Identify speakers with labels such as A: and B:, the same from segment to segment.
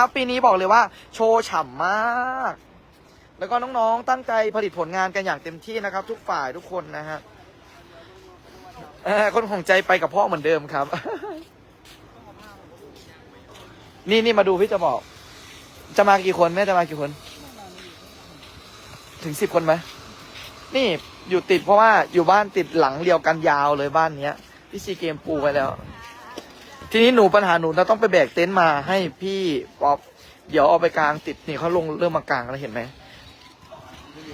A: ครับปีนี้บอกเลยว่าโชว์ฉ่ำมาก แล้วก็น้องๆตั้งใจผลิตผลงานกันอย่างเต็มที่นะครับ ทุกฝ่ายทุกคนนะฮะคนของใจไปกับพ่อเหมือนเดิมครับ นี่นี่มาดูพี่จะบอก จะมากี่คนแม่จะมากี่คน ถึงสิบคนไหมนี่อยู่ติดเพราะว่าอยู่บ้านติดหลังเดียวกันยาวเลยบ้านเนี้ยพี่ซีเกมปูไว้แล้ว ทีนี้หนูปัญหาหนูเราต้องไปแบกเต็นท์มาให้พี่ป๊อปเดี๋ยวเอาไปกลางติดนี่เขาลงเริ่มมากลางแล้วเห็นไหม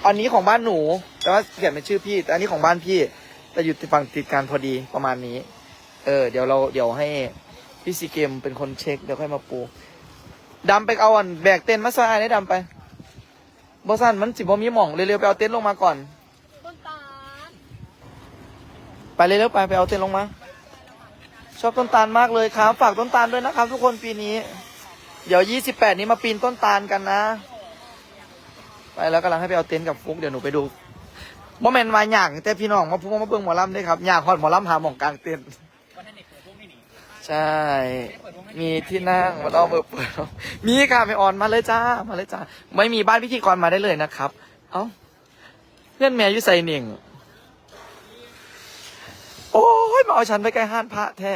A: อันนี้ของบ้านหนู แต่ว่าเขียนเป็นชื่อพี่ แต่อันนี้ของบ้านพี่ แต่อยู่ติดฝั่งติดกันพอดีประมาณนี้ เออ เดี๋ยวเราเดี๋ยวให้พี่ซีเกมเป็นคนเช็คเดี๋ยวค่อยมาปูดำไปเอาอันแบกเต็นท์มาใส่ให้ดำไปบอสันมันสิบมีหม่องเร็วๆไปเอาเต็นท์ลงมาก่อน
B: ต้นตาล
A: ไปเร็วๆไปไปเอาเต็นท์ลงมา ชอบต้นตาลมากเลยครับ ฝากต้นตาลด้วยนะครับ ทุกคนปีนี้ เดี๋ยวยี่สิบแปดนี้มาปีนต้นตาลกันนะ ไปแล้วกำลังให้ไปเอาเต็นท์กับฟุกเดี๋ยวหนูไปดูโมเมนต์มาหยากแต่พี่น้องมาพูดมาเบิ่งหมอลำด้วยครับหยากฮอดหมอลำหาหมองกลางเต็นท์ใช่ มีที่นั่งมาลองเปิดเปิดมีค่ะไปออนมาเลยจ้ามาเลยจ้าไม่มีบ้านพิธีกรมาได้เลยนะครับ เอ้าเพื่อนแม่ยุ่ใส่หนึ่ง โอ้ยมาเอาฉันไปใกล้ห้านพระแท้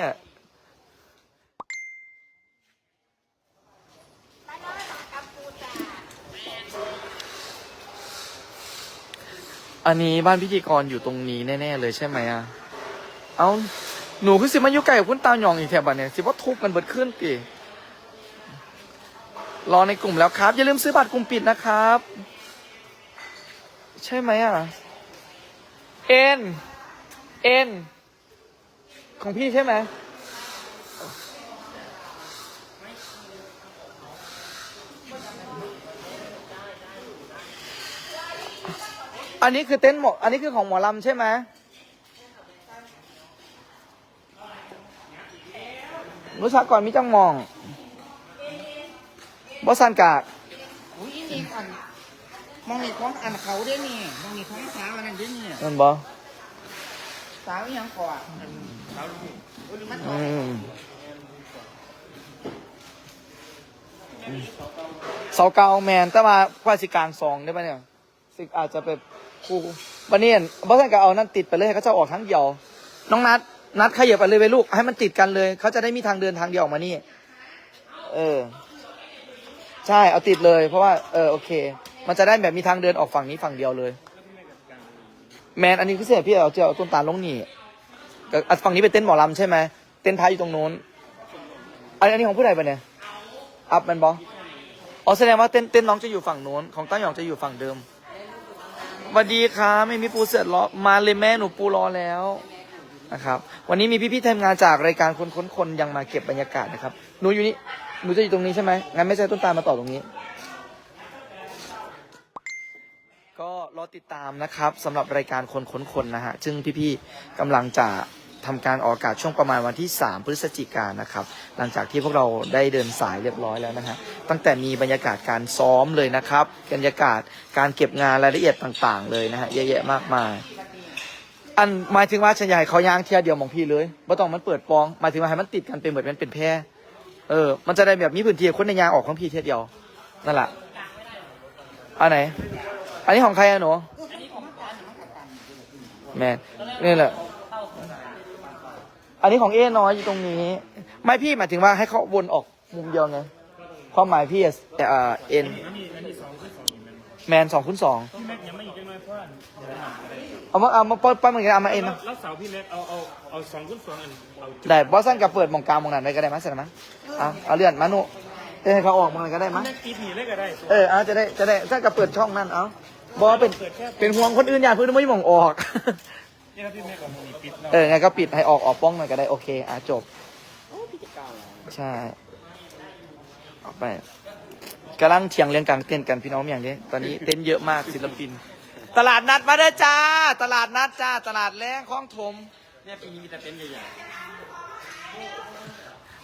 A: อันนี้บ้านพิธีกรอยู่ตรงนี้แน่ๆเลยใช่ไหมอะ เอาหนูคือสิมาอยู่ใกล้กับคุณตาหยองอีกแถบบ้านเนี่ยสิว่าทุบกันเบิดขึ้นปีรอในกลุ่มแล้วครับ อย่าลืมซื้อบัตรกลุ่มปิดนะครับ ใช่ไหมอะ เอ็น เอ็น ของพี่ใช่ไหมอันนี้คือเต็นท์หมออันนี้คือของหมอลำใช่ไหมรู้จักก่อนมิจังมองบอสันกาก
C: อุ้ยนี่อันมองนี่ของอันเขาได้นี่มองนี่ของสาวอันนั้นได้นี่
A: นั่นบอ
C: สาวอีหยังก่อนสาวลูกโอ้ยมัน
A: อืมเสาเกาแมนแต่ว่าว่าสิกางซองได้ปะเนี่ยสิอาจจะเป็นคู่บันนี้บอสันกาเอานั่นติดไปเลยเขาจะออกทั้งเดียว น้องนัดนัดขยับไปเลยไปลูก ให้มันติดกันเลย เขาจะได้มีทางเดินทางเดียวออกมานี่ เออ ใช่เอาติดเลย เพราะว่า เออโอเค มันจะได้แบบมีทางเดินออกฝั่งนี้ฝั่งเดียวเลย แมนอันนี้พิเศษพี่เอาเจ้าต้นตาลลงนี่ก็อะฝั่งนี้เป็นเต้นหมอลำใช่ไหมเต้นท์พายอยู่ตรงนู้นอันอันนี้ของผู้ใดปะเนี่ยอัพแมนบออ๋อแสดงว่าเต้นเต้นน้องจะอยู่ฝั่งนู้นของต้าหยองจะอยู่ฝั่งเดิมสวัสดีครับไม่มีปูเสร็จรอมาเลยแม่หนูปูรอแล้วนะครับ วันนี้มีพี่ๆทีมงานจากรายการคนค้นคนยังมาเก็บบรรยากาศนะครับหนูอยู่นี่หนูจะอยู่ตรงนี้ใช่ไหมงั้นไม่ใช่ต้นตาลมาต่อตรงนี้ ก็ รอติดตามนะครับสำหรับรายการคนค้นคนนะฮะซึ่งพี่ๆกำลังจะทำการออกอากาศช่วงประมาณวันที่ 3 พฤศจิกายนนะครับ หลังจากที่พวกเราได้เดินสายเรียบร้อยแล้วนะฮะตั้งแต่มีบรรยากาศการซ้อมเลยนะครับบรรยากาศการเก็บงานรายละเอียดต่างๆ เลยนะฮะเยอะแยะมากมาย อันหมายถึงว่าฉันอยากให้เขาย่างเทียเดียวมองพี่เลยไม่ต้องมันเปิดปองหมายถึงว่าให้มันติดกันเป็นเหมือนมันเป็นแพร่เออ มันจะได้แบบมีพื้นที่ให้คนในยางออกของพี่เทียเดียวนั่นแหละอันไหน อันนี้ของใครอะหนูแมนนี่แหละ อันนี้ของเอ้น้อยอยู่ตรงนี้ ไม่พี่หมายถึงว่าให้เขาวนออกมุมเดียวไงความหมายพี่อะเอ่อเอ็นแมนสองคูณสอง
D: แม็กยังไม่อีกจังเลยเพราเอา
A: มาเอามาป้อนป้อนเหมือนกันเอามาเอ็นมา
D: แล้วเสาพี่แม็กเอาเอาเอาสองคูณสองอันเอาจุด
A: ได้บอสซันกับเปิดมองกลางมองหนันได้ก็ได้มั้ยเสร็จมั้ยเอาเอาเลื่อนมานุ จะให้เขาออกหมองนั้นก็ได้มั้ย
D: แม็กตีผีเลยก็ได้
A: เออเอาจะได้จะได้ถ้ากับเปิดช่องนั่นเอาบอสเป็นเป็นห่วงคนอื่นอย่าเพื่อนไม่หมองออก
D: นี่ครับพี่แม็กกับมีปิดแล้ว
A: เออไงก็ปิดให้ออกออกป้องหน่อยก็ได้โอเคอะจบใช่ออกไปกำลังเถียงเรื่องกลางเต้นท์กันพี่น้องอย่างนี้ตอนนี้เต้นท์เยอะมากศิลปิน ตลาดนัดมาเด้อจ้า ตลาดนัดจ้า ตลาดแรงคลองถม
D: เนี่ยปีนี้มีแต่เต็นท์ใหญ่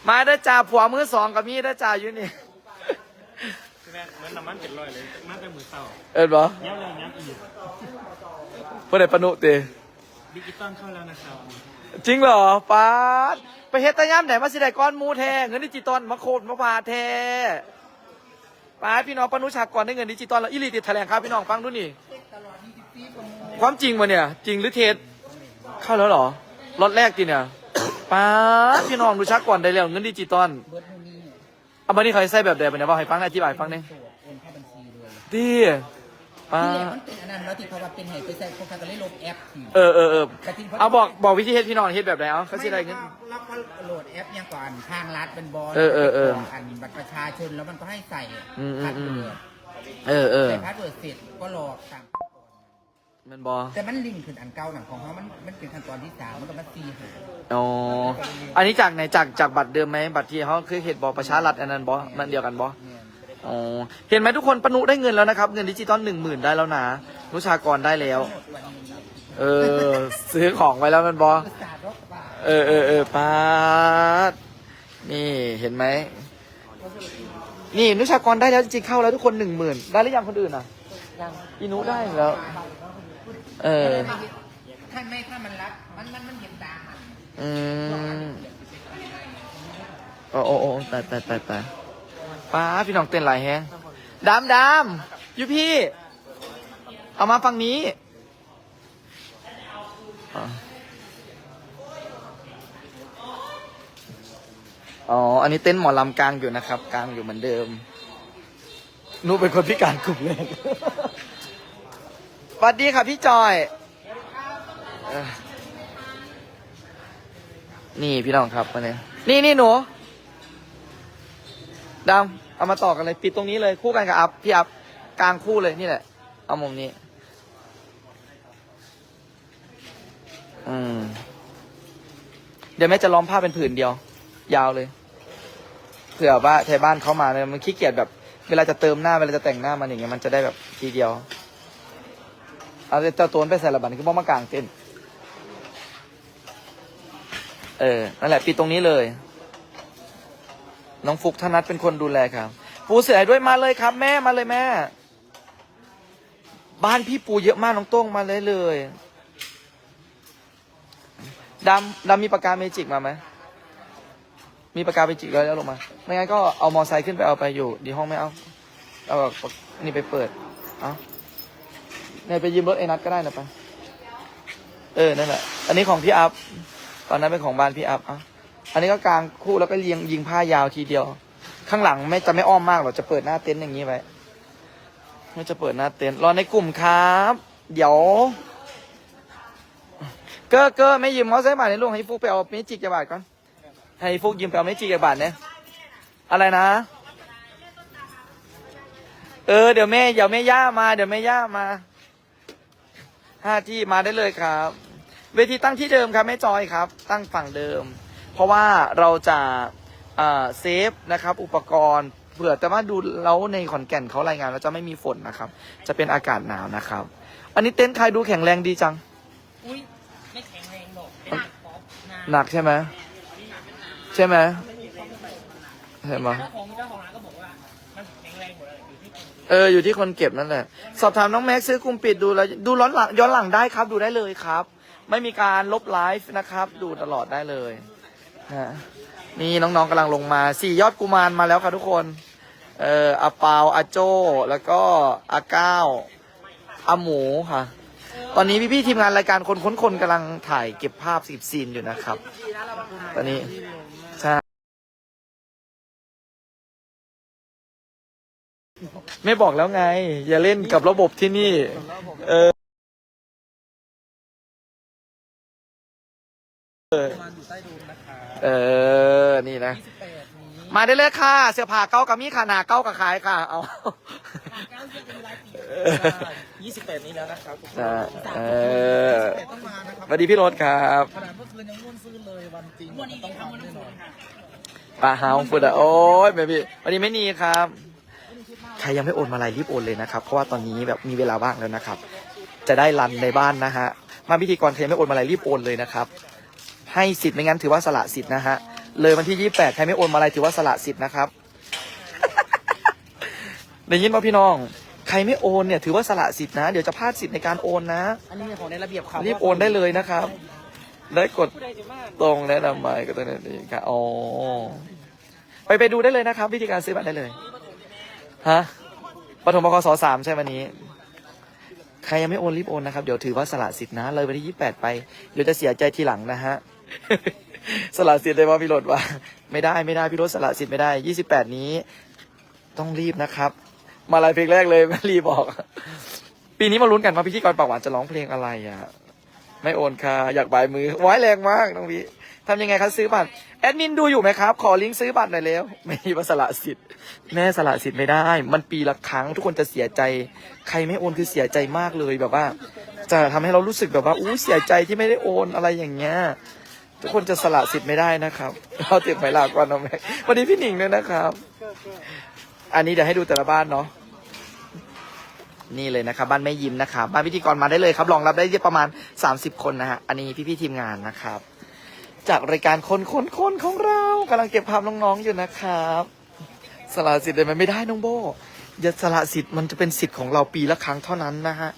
A: มาเด้อจ้าผัวมือสองกับมีเด้อจ้าอยู่นี่
D: ๆพี่แม็กเหมือนน้ำมันเป็นร้อยเลยมาแต่มือเต่า
A: เอ็ดบอ
D: เนี้ยเลยเนี้ยอีก
A: เพื่อนปนุเต
D: ดิจิตอลเข้าแล้วนะครับ
A: จริงเหรอป้าดไปเฮ็ดตะย่ำไหนมาสิได้ก้อนหมูแทเงินดิจิตอลมาโคตรมาพาแทป้าดพี่น้องปนุชากรได้เงินดิจิตอลแล้วอิลิติดแถลงครับพี่น้องฟังดูนี่ความจริงวะเนี่ย จริงหรือเท็จเข้าแล้วเหรอรถแรกจีเนี่ย ป้าดพี่น้องดูชักก่อนได้แล้วเงินดิจิตอล
C: เบิร์ดนู่นนี่
A: เอามานี่เขาให้ใส่แบบเดิมไปเนี่ยว่าให้ฟังอธิบายฟังเนี่ย
C: โอนเข้าบัญชีเลย
A: ดีป้า
C: ที่แรก
A: ด
C: มันเป็นอันนั้นแล้วที่เขาว่าเป็นเหตุไปใส่พวกเขาก็เลยลบแอปที่
A: เออเออเออเอาบอกบอกวิธีเฮ็ดพี่น้องเฮ็ดแบบไหนเอาเขาสิได้เงิน
C: แล้วก็โหลดแอปเนี่ยก่อนทางรัฐเป็นบอล
A: เออเออเออ
C: อันบัตรประชาชนแล้วมันก็ให้ใส่
A: อืมอืม
C: พาส
A: อืม
C: เวิร์ด
A: เออเออ
C: ใส่พาสเวิร์ดเสร็จก็รอตาม
A: มันบอ
C: แต่มันลิงก์ขึ้นอันเก่าหนังของเขามันมันเป็นขั้นตอนที่สามมันก็มาซีหา
A: อ๋ออันนี้จากไหนจากจากบัตรเดิมไหมบัตรที่เขาเคยเห็นบอประชารัฐอันนั้นบอมันเดียวกันบอ
C: เนี่ย
A: อ๋อเห็นไหมทุกคนปนุได้เงินแล้วนะครับ เงินดิจิตอลหนึ่งหมื่นได้แล้วนะนุชากรได้แล้ว เออ ซื้อของไว้แล้วมันบอ
C: ศาสตร์รถว่า
A: เออเออเออปาดนี่เห็นไหมนี่นุชากรได้แล้วจริงๆเข้าแล้วทุกคนหนึ่งหมื่นได้หรือยังคนอื่นอะ
C: ยัง
A: อีนุได้แล้ว เออ
C: ถ้าไม่ถ้ามันรับมันมันมันเห็นตามมัน
A: อืมโอ้โอ้โอ้ตายตายตายตายป้าพี่น้องเต้นหลายแฮงดำดำอยูพี่ เอามาฝั่งนี้อะอ๋อ อันนี้เต้นหมอลำกลางอยู่นะครับ กลางอยู่เหมือนเดิมหนูเป็นคนพิการกลุ่มแรก สวัสดีค่ะพี่จอยเออนี่พี่น้องครับมาเนี่ยนี่นี่หนูดำเอามาต่อกันเลย ปิดตรงนี้เลยคู่กันกับอัพพี่อัพกลางคู่เลยนี่แหละ เอามุมนี้ อืม เดี๋ยวแม่จะล้อมผ้าเป็นผืนเดียว ยาวเลยเผื่อว่าไทยบ้านเขามาเนี่ยมันขี้เกียจแบบ เวลาจะเติมหน้าเวลาจะแต่งหน้ามันอย่างเงี้ยมันจะได้แบบทีเดียว เอาเจ้าตัวนไปใส่ระบันคือบ่มากลางเต้นเออ นั่นแหละปิดตรงนี้เลย น้องฟุกธนัทเป็นคนดูแลครับ ปูเสือด้วยมาเลยครับ แม่มาเลยแม่ บ้านพี่ปูเยอะมากน้องโต้งมาเลยเลยดำดำมีปากกาเมจิกมาไหมมีปากกาเมจิกแล้วแล้วลงมา ไม่งั้นก็เอามอไซค์ขึ้นไปเอาไปอยู่ ดีห้องไม่เอา เอานี่ไปเปิด เอา เนี่ยไปยืมรถไอ้นัทก็ได้นะไป เออ นั่นแหละ อันนี้ของพี่อัพ ตอนนั้นเป็นของบ้านพี่อัพอะอันนี้ก็กลางคู่แล้วก็เรียงยิงผ้ายาวทีเดียว ข้างหลังไม่จะไม่อ้อมมากหรอก จะเปิดหน้าเต็นท์อย่างนี้ไว้ไม่จะเปิดหน้าเต็นท์รอในกลุ่มครับ เดี๋ยว เก้อเก้อไม่ยืมมอไซค์บาทในลูกให้ฟุกไปเอาเมจิกจะบาทก่อน ให้ฟุกยืมไปเอาเมจิกจะบาทเนี่ย อะไรนะ เออ เดี๋ยวแม่ เดี๋ยวแม่ย่ามา เดี๋ยวแม่ย่ามา ห้าที่มาได้เลยครับ เวทีตั้งที่เดิมครับแม่จอยครับ ตั้งฝั่งเดิม เพราะว่าเราจะอ่าเซฟนะครับ อุปกรณ์เผื่อแต่ว่าดูแล้วในขอนแก่นเขารายงานว่าจะไม่มีฝนนะครับ จะเป็นอากาศหนาวนะครับ อันนี้เต็นท์ใครดูแข็งแรงดีจัง
B: อุ้ยไม่แข็งแรงหรอกไม่หนักป๊อปนะ
A: หนักใช่ไหมใช่ไหมใช่ไหม
B: เจ้าของเจ้าของร้านก็บอกว่ามันแข็งแรงหมดเลยอยู่ที่คน
A: เอออยู่ที่คนเก็บนั่นแหละ สอบถามน้องแม็กซ์ซื้อกลุ่มปิดดูแล้วดูย้อนหลังย้อนหลังได้ครับ ดูได้เลยครับ ไม่มีการลบไลฟ์นะครับ ดูตลอดได้เลยนะนี่น้องๆกำลังลงมาสี่ยอดกุมารมาแล้วครับทุกคน เอออาเปาอาโจ แล้วก็อาก้าวอาหมูค่ะ ตอนนี้พี่ๆทีมงานรายการคนค้นคนกำลังถ่ายเก็บภาพสิบซีนอยู่นะครับ ตอนนี้ ไม่บอกแล้วไง อย่าเล่นกับระบบที่นี่ เออเออ นี่นะ มาได้เลยค่ะ เสื้อผ้าเก้ากับมีค่ะหนาเก้ากับขายค่ะ เอา
B: ยี่สิบแปดนี้แล้วนะครับ
A: ใช่เออ
C: ต้องมานะครับ
A: สวัสดีพี่รถครับ
C: ขนาดเมื่อคืนยังม่วนซื่นเลยวันจริง
B: วันนี้
C: ต้อง
B: ทำมัน
C: ทำแน่นอน
A: ปลาเฮาฟุดอะโอ้ยเบบี้วันนี้ไม่นีครับใค รยังไม่โอนมาอะไรรีบโอนเลยนะครับ เพราะว่าตอนนี้แบบมีเวลาว่างแล้วนะครับ จะได้รันในบ้านนะฮะ มาพิธีกรใครยังไม่โอนมาอะไรรีบโอนเลยนะครับ ให้สิทธิ์ไม่งั้นถือว่าสละสิทธิ์นะฮะ เลยวันที่ยี่แปดใครไม่โอนมาอะไรถือว่าสละสิทธิ์นะครับ ได้ยินป่ะพี่น้อง ใครไม่โอนเนี่ยถือว่าสละสิทธิ์นะ เดี๋ยวจะพลาดสิทธิ์ในการโอนนะ
B: อันนี้ของในระเบียบครับ
A: รีบโอนได้เลยนะครับ ได้กดตรงแนะนำไปก็ต้องนี่ครับอ๋อไปไปดูได้เลยนะครับ วิธีการซื้อบัตรได้เลย ฮะปฐมบคสสามใช่วันนี้ ใครยังไม่โอนรีบโอนนะครับ เดี๋ยวถือว่าสละสิทธินะ เลยวันที่ยี่แปดไป เดี๋ยวจะเสียใจทีหลังนะฮะ สละสิทธิ์ได้ว่าพี่รถว่า ไม่ได้ไม่ได้พี่รถสละสิทธิ์ไม่ได้ยี่สิบแปดนี้ ต้องรีบนะครับ มาลายเพลงแรกเลยไม่รีบบอก ปีนี้มาลุ้นกันว่าพิธีกรปากหวานจะร้องเพลงอะไรอะ ไม่โอนค่ะ อยากบายมือไว้แรงมากน้องพี่ ทำยังไงครับซื้อบัตรแอดมินดูอยู่ไหมครับ ขอลิงก์ซื้อบัตรหน่อยเร็วไม่มีสละสิทธิ์แม่สละสิทธิ์ไม่ได้ มันปีละครั้งทุกคนจะเสียใจ ใครไม่โอนคือเสียใจมากเลยแบบว่า จะทำให้เรารู้สึกแบบว่าอู้เสียใจที่ไม่ได้โอนอะไรอย่างเงี้ยทุกคนจะสละสิทธิ์ไม่ได้นะครับเราเตรียมไว้ลาก่อนน้องแม็กวันนี้พี่หนิงด้วยนะครับ อันนี้เดี๋ยวให้ดูแต่ละบ้านเนาะนี่เลยนะครับ บ้านแม่ยิ้มนะครับ บ้านพิธีกรมาได้เลยครับรองรับได้ประมาณ 30 คนนะฮะอันนี้พี่ๆทีมงานนะครับ จากรายการคนคนคนของเรากำลังเก็บภาพน้องๆอยู่นะครับสละสิทธิ์เลยมันไม่ได้น้องโบอย่าสละสิทธิ์มันจะเป็นสิทธิ์ของเราปีละครั้งเท่านั้นนะฮะ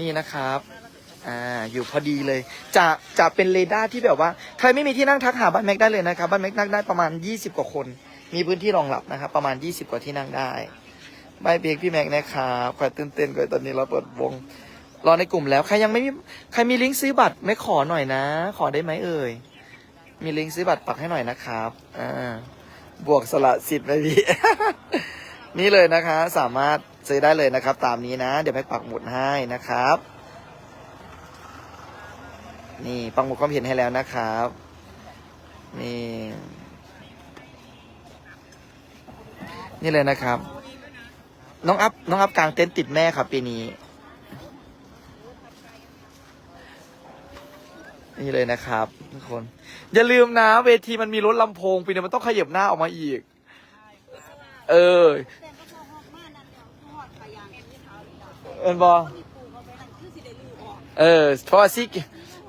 A: นี่นะครับอ่าอยู่พอดีเลยจะจะเป็นเรดาร์ที่แบบว่าใครไม่มีที่นั่งทักหาบ้านแม็กได้เลยนะครับบ้านแม็กนั่งได้ประมาณ 20 กว่าคน มีพื้นที่รองรับนะครับประมาณ 20 กว่าที่นั่งได้ใบเบียกพี่แม็กนะครับคอยตื่นเต้นกว่าตอนนี้เราเปิดวงรอในกลุ่มแล้วใครยังไม่มีใครมีลิงก์ซื้อบัตรไม่ขอหน่อยนะ ขอได้ไหมเอ่ย มีลิงก์ซื้อบัตรปักให้หน่อยนะครับอ่าบวกสละสิทธิ์ไหมพี่ นี่เลยนะคะ สามารถซื้อได้เลยนะครับ ตามนี้นะ เดี๋ยวแม็กปักหมุดให้นะครับ นี่ปังหมุดความเห็นให้แล้วนะครับนี่นี่เลยนะครับ น้องอัพน้องอัพกลางเต็นท์ติดแม่ครับปีนี้ นี่เลยนะครับทุกคน อย่าลืมนะเวทีมันมีรถลำโพงปีนี้มันต้องขยับหน้าออกมาอีก เออ
E: แต่ก็พอฮอกมานั่นแล้วฮอดไปอย่างนี้เขาเลยเนาะ
A: เอ็นบอ
E: มีปูเขาไปนั่นคือสิได้ลือออก
A: เออเพราะว่าซีเก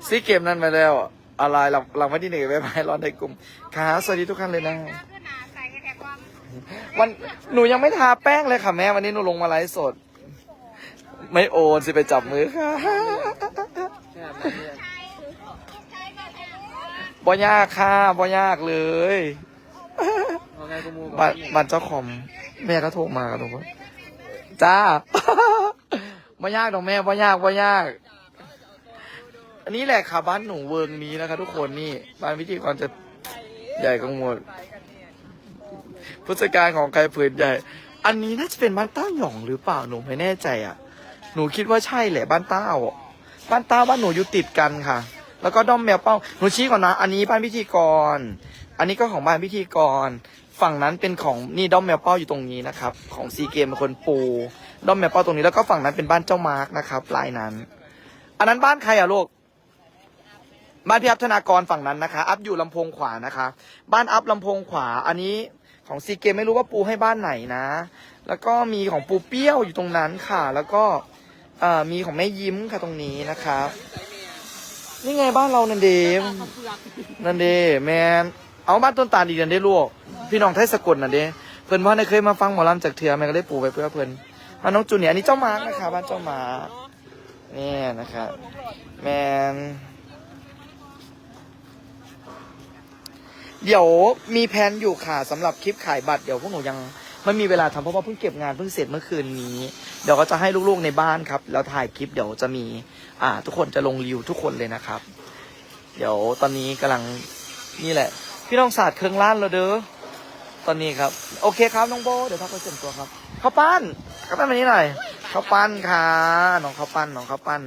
A: ซีเกมนั้นไปแล้วอะไรหลังหลังวันที่หนึ่งไปไปรอนในกลุ่มครับสวัสดีทุกท่านเลยนะ
E: คือหนาใส่แค่ความ
A: วันหนูยังไม่ทาแป้งเลยค่ะแม่ วันนี้หนูลงมาไลฟ์สด ไม่โอนสิไปจับมือค่ะ บ่ยากค่ะบ่ยากเลยบัตรบัตรเจ้าของแม่ก็โทรมาครับทุกคนจ้า บ่ยากดอกแม่บ่ยากบ่ยาก อันนี้แหละค่ะบ้านหนูเวิร์งนี้นะคะ ทุกคนนี่บ้านพิธีกรจะใหญ่กังวลผู้จัดการของใครผืนใหญ่ อันนี้น่าจะเป็นบ้านต้าหย่องหรือเปล่าหนูไม่แน่ใจอะ หนูคิดว่าใช่แหละบ้านต้าอะบ้านต้าบ้านหนูอยู่ติดกันค่ะ แล้วก็ด้อมแมวเป้าหนูชี้ก่อนนะ อันนี้บ้านพิธีกร อันนี้ก็ของบ้านพิธีกร ฝั่งนั้นเป็นของนี่ด้อมแมวเป้าอยู่ตรงนี้นะครับ ของซีเกมเป็นคนปูด้อมแมวเป้าตรงนี้แล้วก็ฝั่งนั้นเป็นบ้านเจ้ามาร์กนะครับลายนั้น อันนั้นบ้านใครอะลูกบ้านพี่อัพธนากรฝั่งนั้นนะคะ อัพอยู่ลำโพงขวานะคะ บ้านอัพลำโพงขวา อันนี้ของซีเกมไม่รู้ว่าปูให้บ้านไหนนะ แล้วก็มีของปูเปี้ยวอยู่ตรงนั้นค่ะ แล้วก็มีของแม่ยิ้มค่ะตรงนี้นะครับ นี่ไงบ้านเรานันเดมนันเดแมนเอาบ้านต้นตาลอีกนันเดลูกพี่น้องไทยสกลนันเดเพิ่นว่าในเคยมาฟังหมอลำจากเถื่อแม่ก็ได้ปูไปเพื่อเพิ่นมาน้องจูเนียอันนี้เจ้ามาร์กนะคะบ้านเจ้ามาร์กนี่นะครับแมนเดี๋ยวมีแผนอยู่ค่ะสำหรับคลิปขายบัตรเดี๋ยวพวกหนูยัง ไม่มีเวลาทำเพราะว่าเพิ่งเก็บงานเพิ่งเสร็จเมื่อคืนนี้ เดี๋ยวก็จะให้ลูกๆในบ้านครับแล้วถ่ายคลิปเดี๋ยวจะมีอ่าทุกคนจะลงรีวิวทุกคนเลยนะครับ เดี๋ยวตอนนี้กำลังนี่แหละ พี่น้องศาสตร์เครื่องล้านแล้วเด้อตอนนี้ครับ โอเคครับน้องโบเดี๋ยวทักไปเสริมตัวครับข้าวปั้นข้าวปั้นมานี้หน่อยข้าวปั้นค่ะน้องข้าวปั้นน้องข้าวปั้น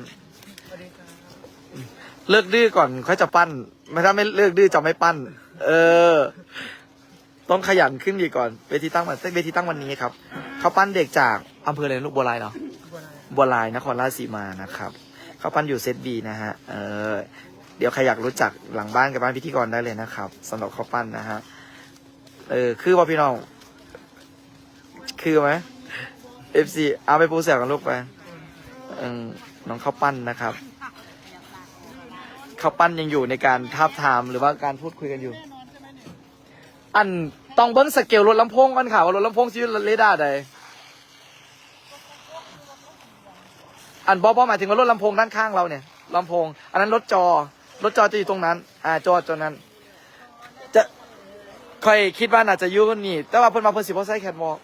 A: เลิกดื้อก่อนค่อยจะปั้น ไม่ถ้าไม่เลิกดื้อจะไม่ปั้น เออ ต้องขยันขึ้นอีก่อนเวทีตั้งวันเวทีตั้งวันนี้ครับเขาปั้นเด็กจากอำเภออะไรนะลูกบัวลายเนาะบัวลายนครราชสีมานะครับเขาปั้นอยู่เซตบีนะฮะเออเดี๋ยวใครอยากรู้จักหลังบ้านกับบ้านพิธีกรได้เลยนะครับสำหรับเขาปั้นนะฮะเออคือว่าพี่น้องคือไหมเอฟซีเอาไปปูเสียกันลูกไปเออน้องเขาปั้นนะครับเขาปั้นยังอยู่ในการทาบทามหรือว่าการพูดคุยกันอยู่ อันต้องเบิ้งสเกลรถลำโพงกันค่ะว่ารถลำโพงชื่อเรดาร์ใดอันบอบอหมายถึงว่ารถลำโพงด้านข้างเราเนี่ยลำโพง อันนั้นรถจอรถจอจะอยู่ตรงนั้น อ่าจอจอนั้น จะคอยคิดว่าน่าจะยุ่นี่ แต่ว่าเพิ่นมาเพิ่นสิบ่ใส่แคทวอล์ก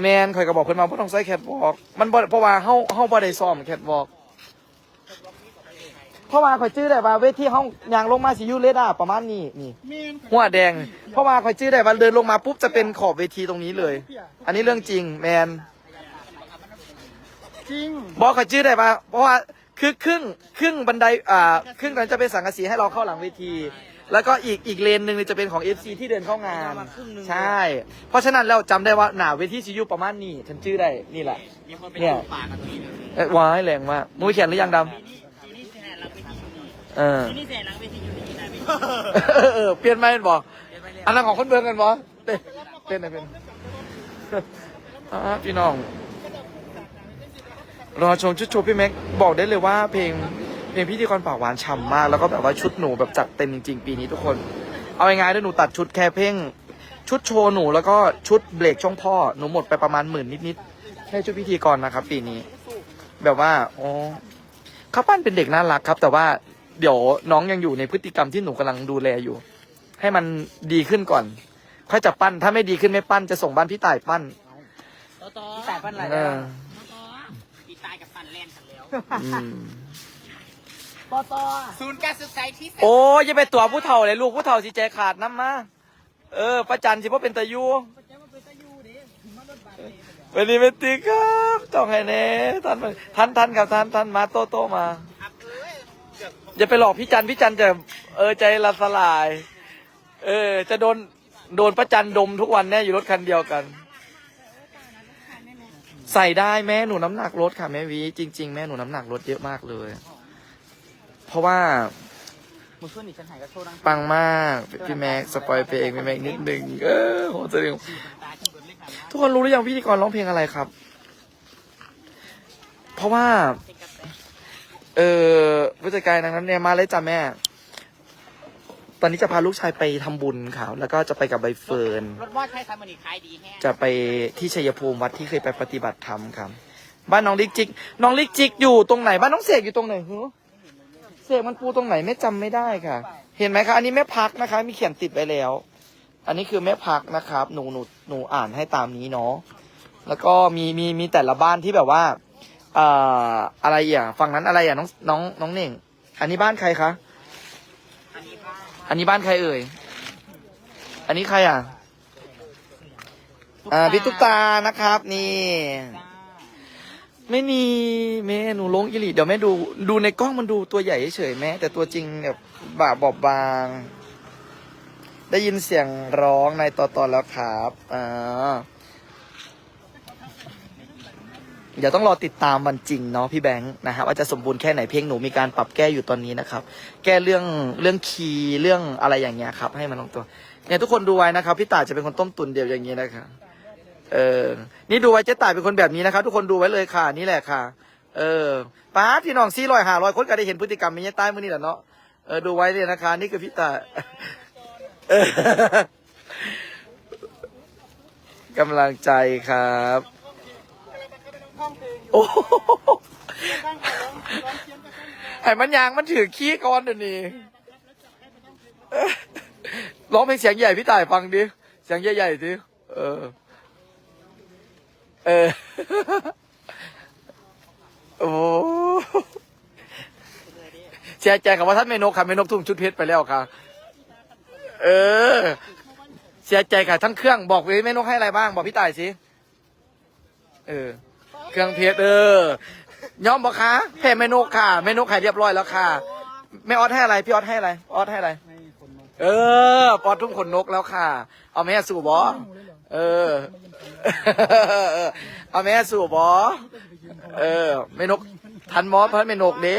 A: แมนข่อยก็บอกเพิ่นมาบ่ต้องใส่แคทวอล์กมันบ่เพราะว่าเฮาเฮาบ่ได้ซ้อมแคทวอล์ก เพราะว่าข่อยจื้อได้ว่าเวทีเฮายางลงมาสิอยู่เรดาร์ประมาณนี้นี่
C: เมน
A: หัวแดง เพราะว่าข่อยจื้อได้ว่าเดินลงมาปุ๊บจะเป็นขอบเวทีตรงนี้เลย อันนี้เรื่องจริงแมน
C: จริง
A: บอกข่อยจื้อได้ว่าเพราะว่าคือครึ่งครึ่งบันไดอ่าครึ่งนั้นจะเป็นสังกะสีให้เราเข้าหลังเวที แล้วก็อีกอีกเลนหนึ่งจะเป็นของ FC ที่เดินเข้างานใช่ เพราะฉะนั้นเราจำได้ว่าหนาเวทีซียูประมาณนี้ฉันชื่อได้นี่แหละ
B: ยังคนเป็น
A: เนี่ย
B: ปากกันตัวนี้เลย
A: เอ้ยว้ายแรงมากมุ้ยเขียนหรือยังด
B: ที เอ
A: อ
B: ทีนี้แสนหลังเวทีอยู่นี่นพี่
A: เออเออเปลี่ยนไหมบอก
B: เดี๋ยวไปเลย
A: อันนั้นของคนเบิร์กันบอเต้นเต้นไหนเป็นอ่าพี่น้อง รอชมชุดโชว์พี่แม็กบอกได้เลยว่าเพลงเพลงพิธีกรปากหวานฉ่ำมาก แล้วก็แบบว่าชุดหนูแบบจัดเต็มจริงๆปีนี้ทุกคน เอาง่ายๆด้วยหนูตัดชุดแค่เพลงชุดโชว์หนูแล้วก็ชุดเบรกช่องพ่อหนูหมดไปประมาณหมื่นนิดๆแค่ชุดพิธีกรนะครับ ปีนี้ แบบว่าโอ้ข้าวปั้นเป็นเด็กน่ารักครับ แต่ว่า เดี๋ยวน้องยังอยู่ในพฤติกรรมที่หนูกำลังดูแลอยู่ ให้มันดีขึ้นก่อน ค่อยจะปั้น ถ้าไม่ดีขึ้นไม่ปั้นจะส่งบ้านพี่ต่ายปั้น
B: ต่อต่อพี่ตายปั้นอะไร
A: เออ
B: ต่อพี่ตายกับปั้นแล่นกันแล้ว
A: อืม
B: ต่อต่อ
C: ศูนย์การศึกษาที่
A: โอ้ยอย่าไปตัวผู้เฒ่าเลยลูกผู้เฒ่าสิใจขาดน้ำมาเออประจันสิเพราะเป็นตะยูวันนี้เป็นติครับต้องให้แน่ท่านมาท่านท่านกับท่านท่านมาโตโตมา อย่าไปหลอกพี่จันพี่จันจะเออใจละสลาย เออ จะโดนโดนประจันดมทุกวันแน่อยู่รถคันเดียวกัน ใส่ได้แม่หนูน้ำหนักลดค่ะแม่วีจริง ๆ แม่หนูน้ำหนักลดเยอะมากเลย เพราะว่า
B: มึงขึ้นอีกฉันหายกระโชว์ดัง
A: ปังมากพี่แม็กสปอยเพลงพี่แม็กนิดนึงเออโหแสดง
B: ตาที่เบิร์ดเล็กแบบ
A: ทุกคนรู้หรือยังพิธีกรร้องเพลงอะไรครับ เพราะว่า เออผู้จัดการดังนั้นเนี่ยมาเลยจ้ะแม่ ตอนนี้จะพาลูกชายไปทำบุญค่ะแล้วก็จะไปกับใบเฟิร์น
B: รถว่าใช้คันมันอีกขายดีแฮะ
A: จะไปที่ชัยภูมิวัดที่เคยไปปฏิบัติธรรมครับ บ้านน้องลิกจิก น้องลิกจิกอยู่ตรงไหน บ้านน้องเสกอยู่ตรงไหนฮึเสกมันปูตรงไหนไม่จำไม่ได้ค่ะ เห็นไหมคะ อันนี้แม่พักนะคะ มีเขียนติดไว้แล้ว อันนี้คือแม่พักนะครับ หนูหนูหนูอ่านให้ตามนี้เนาะ แล้วก็มีมีมีแต่ละบ้านที่แบบว่า เอ่ออะไรอะฝั่งนั้นอะไรอะน้องน้องน้องเน่ง อันนี้บ้านใครคะ
B: อันนี้บ้าง
A: อันนี้บ้านใครเอ่ยอันนี้ใครอะอ่าพี่ตุ๊กตานะครับ นี่ไม่มีแม่หนูลงอิลิเดี๋ยวแม่ดูดูในกล้องมันดูตัวใหญ่เฉยแม่แต่ตัวจริงแบบบ่าบอบบาง ได้ยินเสียงร้องในตอตอนแล้วครับอ่า เดี๋ยวต้องรอติดตามวันจริงเนาะพี่แบงค์นะฮะว่าจะสมบูรณ์แค่ไหนเพลงหนูมีการปรับแก้อยู่ตอนนี้นะครับ แก้เรื่องเรื่องคีย์เรื่องอะไรอย่างเงี้ยครับ ให้มันลงตัวเนี่ยทุกคนดูไว้นะครับ พี่ต่ายจะเป็นคนต้มตุ๋นเดียวอย่างนี้นะครับเออ นี่ดูไว้เจ๊ต่ายเป็นคนแบบนี้นะครับ ทุกคนดูไว้เลยค่ะ นี่แหละค่ะ เออป้าดพี่น้องซี่ลอยหาลอยคนก็ได้เห็นพฤติกรรมมีเจ๊ใต้มื่อนี้แหละเนาะเออดูไว้เลยนะคะ นี่คือพี่ต่ายเออกำลังใจครับ อ้โหไอ้มันยางมันถือขี้ก้อนเดี๋ยวนี้เออร้องเพลงเสียงใหญ่พี่ต่ายฟังดิ เสียงใหญ่ๆดิ เออ เออ โอ้เสียใจกับว่าท่านเมนกค่ะเมนกทุ่งชุดเพชรไปแล้วค่ะ เออเสียใจค่ะทั้งเครื่องบอกเลยเมนกให้อะไรบ้าง บอกพี่ต่ายสิ เออ เครื่องเพชรเออยอมบอกคะแพ้เมนกค่ะเมนกขายเรียบร้อยแล้วค่ะแม่ออสให้อะไรพี่ออสให้อะไรออสให้อะไรเออปอดทุ่งขนนกแล้วค่ะ เอาแม่สู่บอเออ เอาแม่สู่บอเออแม่นกทันมอสเพราะแม่นกเด้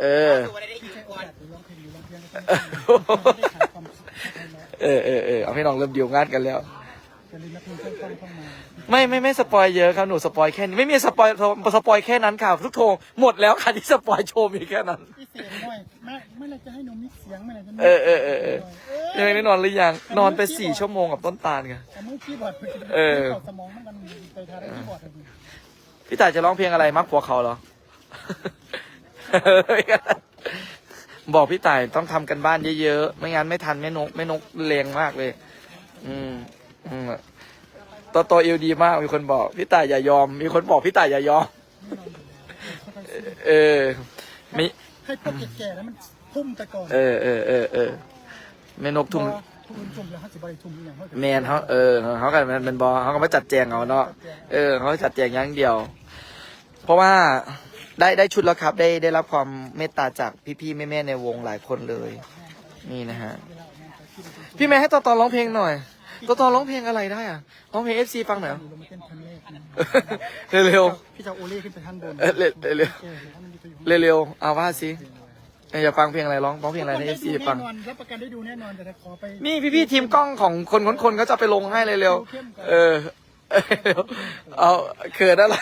A: เออ
B: ตัวอะไรได้อีกก่อน
A: เออเออเออเอาพี่น้องเริ่มดีลงานกันแล้ว ไม่ไม่ไม่สปอยเยอะครับหนูสปอยแค่นี้ไม่มีสปอยสปอยแค่นั้นค่ะทุกโทรหมดแล้วค่ะที่สปอยโชว์มีแค่นั้น
C: พิเศษหน่อยแม่เมื่อไรจะให้หนูมิกเสียงเมื่อไรจะ
A: เออเออเออเออยังไม่ได้นอนหรือยังนอนไปสี่ชั่วโมงกับต้นตาลค่ะ
C: แต่เมื่อคีย์บอร์ดมันจะ
A: เออ
C: สมองมันกันไปทางคีย์บอร์ดทันที
A: พี่ต่ายจะร้องเพลงอะไรมักผัวเขาเหรอ บอกพี่ต่ายต้องทำกันบ้านเยอะๆ ไม่งั้นไม่ทันแม่นกแม่นกแรงมากเลย อืมอืม ตัวโตเอวดีมากมีคนบอก พี่ต่ายอย่ายอม มีคนบอกพี่ต่ายอย่ายอม เออมี
F: ให้พวกแก่ๆแล้วมันทุ่มแต่ก่อน
A: เออเออเออเออแม่นกทุ่ม
F: ทุ่มทุ่มแล้วห้าสิบบาททุ่มอย่างเขา
A: แมนเขาเออเขากันมันเป็นบอเขาก็มาจัดแจงเอาเนาะเออเขาจัดแจงอย่างเดียว เพราะว่าได้ได้ชุดแล้วครับ ได้ได้รับความเมตตาจากพี่ๆแม่ๆในวงหลายคนเลย นี่นะฮะ พี่แม่ให้ตอตอนร้องเพลงหน่อย ตอตอนร้องเพลงอะไรได้อะร้องเพลงเอฟซีฟังหน่อย
F: ลงมาเต้นครั้งแรกนะ
A: เร็ว
F: พี่จะเอาโอเล่ขึ้นไปข้างบน
A: ๆเออเร็วเร็ว
F: เออแล้วมันมีตัวอยู่
A: เร็วเร็วๆเอาว่าสิเอออยากฟังเพลงอะไรร้องร้องเพลงอะไรในเอฟซีฟัง
F: แน่นอนรับประกันได้ดูแน่นอนแต่ขอไป
A: นี่พี่ๆทีมกล้องของคนคนคนๆเขาจะไปลงให้เลยเร็วๆเออเอาเขินอะไร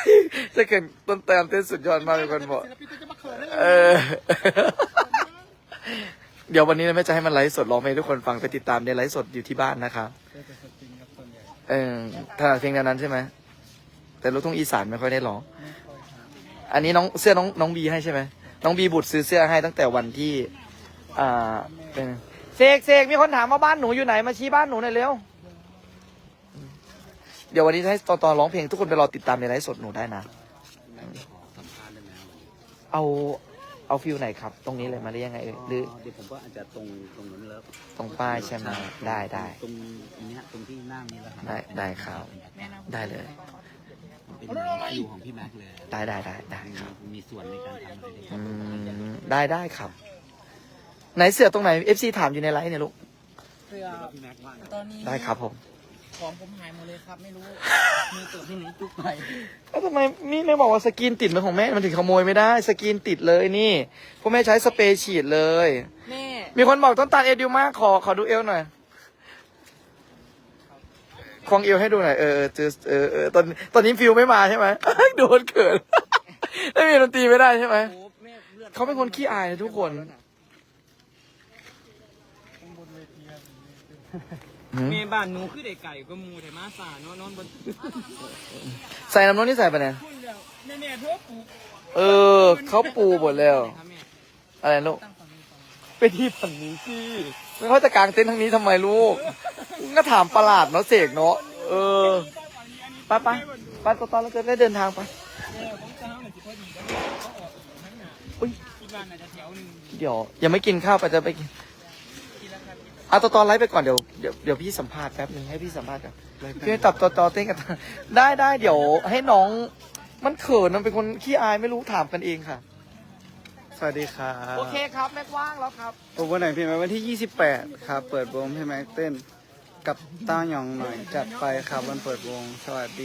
A: จะเขินต้นแต้มเต้นสุดยอดมากเป็นคนบอก
F: ศิลปินจะมาเขินได้
A: เออเดี๋ยววันนี้แม่จะให้มันไลฟ์สดร้องเพลงให้ทุกคนฟังไปติดตามในไลฟ์สดอยู่ที่บ้านนะครับ เออถนัดเพลงแนวนั้นใช่ไหมแต่ลูกทุ่งอีสานไม่ค่อยได้ร้อง อันนี้น้องเสื้อน้องน้องบีให้ใช่ไหมน้องบีบุตรซื้อเสื้อให้ตั้งแต่วันที่ อ่าเป็นเสกเสกมีคนถามว่าบ้านหนูอยู่ไหนมาชี้บ้านหนูหน่อยเร็ว เดี๋ยววันนี้ให้ตอนตอนร้องเพลงทุกคนไปรอติดตามในไลฟ์สดหนูได้นะ เอา เอาฟิลไหนครับ ตรงนี้เลยมาหรือยังไงเอ่ยหรือ
G: เดี๋ยวผมก็อาจจะตรงตรงนั้นแล้ว
A: ตรงป้ายใช่ไหมได้ได้
G: ตรงเนี้ยตรงที่นั่งนี่แหละครับ
A: ได้ได้ครับ ได้เลย
G: เป็นคิวของพี่แม็กซ์เลย
A: ได้ได้ได้ได้ครับ
G: มีส่วนในการทำอะไร
A: อืมได้ได้ครับ ไหนเสือตรงไหนเอฟซีถามอยู่ในไลฟ์เนี่ยลูก
B: เสื้อตอนนี้
A: ได้ครับผม
B: ของผมหายหมดเลยครับ ไม่รู้ มีตัวที่ไหนจุกไป
A: แล้วทำไมนี่ไม่บอกว่าสกรีนติดเหมือนของแม่ มันถึงขโมยไม่ได้สกรีนติดเลยนี่พวกแม่ใช้สเปรย์ฉีดเลย
B: แม่
A: มีคนบอกต้องตัดเอวดิวมากขอขอดูเอวหน่อยควงเอวให้ดูหน่อยเออเออเจอเออเออตอนตอนนี้ฟิลไม่มาใช่ไหม โดนเขิน ไม่มีดนตรีไม่ได้ใช่ไหม
B: โอ้แม่เลือด
A: เขาเป็นคนขี้อายนะทุกคนหืม
B: แม่บ้านหนูคือได้ไก่ก็มูแต่มาสาเนาะนอนบน
A: ใส่น้ำน้นที่ใส่ไปเนี่ย
B: คุณเดียวแม่แม่เพื่อปลูก
A: เออ เขาปูหมดแล้ว
B: ครับแม่
A: อะไรลูก
B: ตั้งฝั่งนี้ก่อน
A: ไปที่ฝั่งนี้สิแล้วเขาจะกางเต็นท์ทางนี้ทำไมลูกก็ถามประหลาดเนาะเสกเนาะ เออ ไปไปไปตอนเราจะได้เดินทางไป
B: แม่ผมจะเอาหน่อยสิพอดีแล้วก็ออกอีกทั้งหนา
A: อุ้ย
B: ที่บ้านอาจจะแถวหนึ่ง
A: เดี๋ยวยังไม่กินข้าวไปจะไปกิน
B: ทีละครับ
A: เอาตอนตอนไลฟ์ไปก่อนเดี๋ยวเดี๋ยวเดี๋ยวพี่สัมภาษณ์แป๊บหนึ่งให้พี่สัมภาษณ์ก่อนพี่ให้ตับตอตอเต้นกันได้ได้เดี๋ยวให้น้องมันเขินมันเป็นคนขี้อายไม่รู้ถามกันเองค่ะ
C: สวัสดีครับ
A: โอเคครับแม็กว่างแล้วครับ
C: ผมวันไหนพี่แม็กวันที่ 28 ครับ เปิดวงให้แม็กเต้นกับต้าหยองหน่อยจัดไปครับวันเปิดวงสวัสดี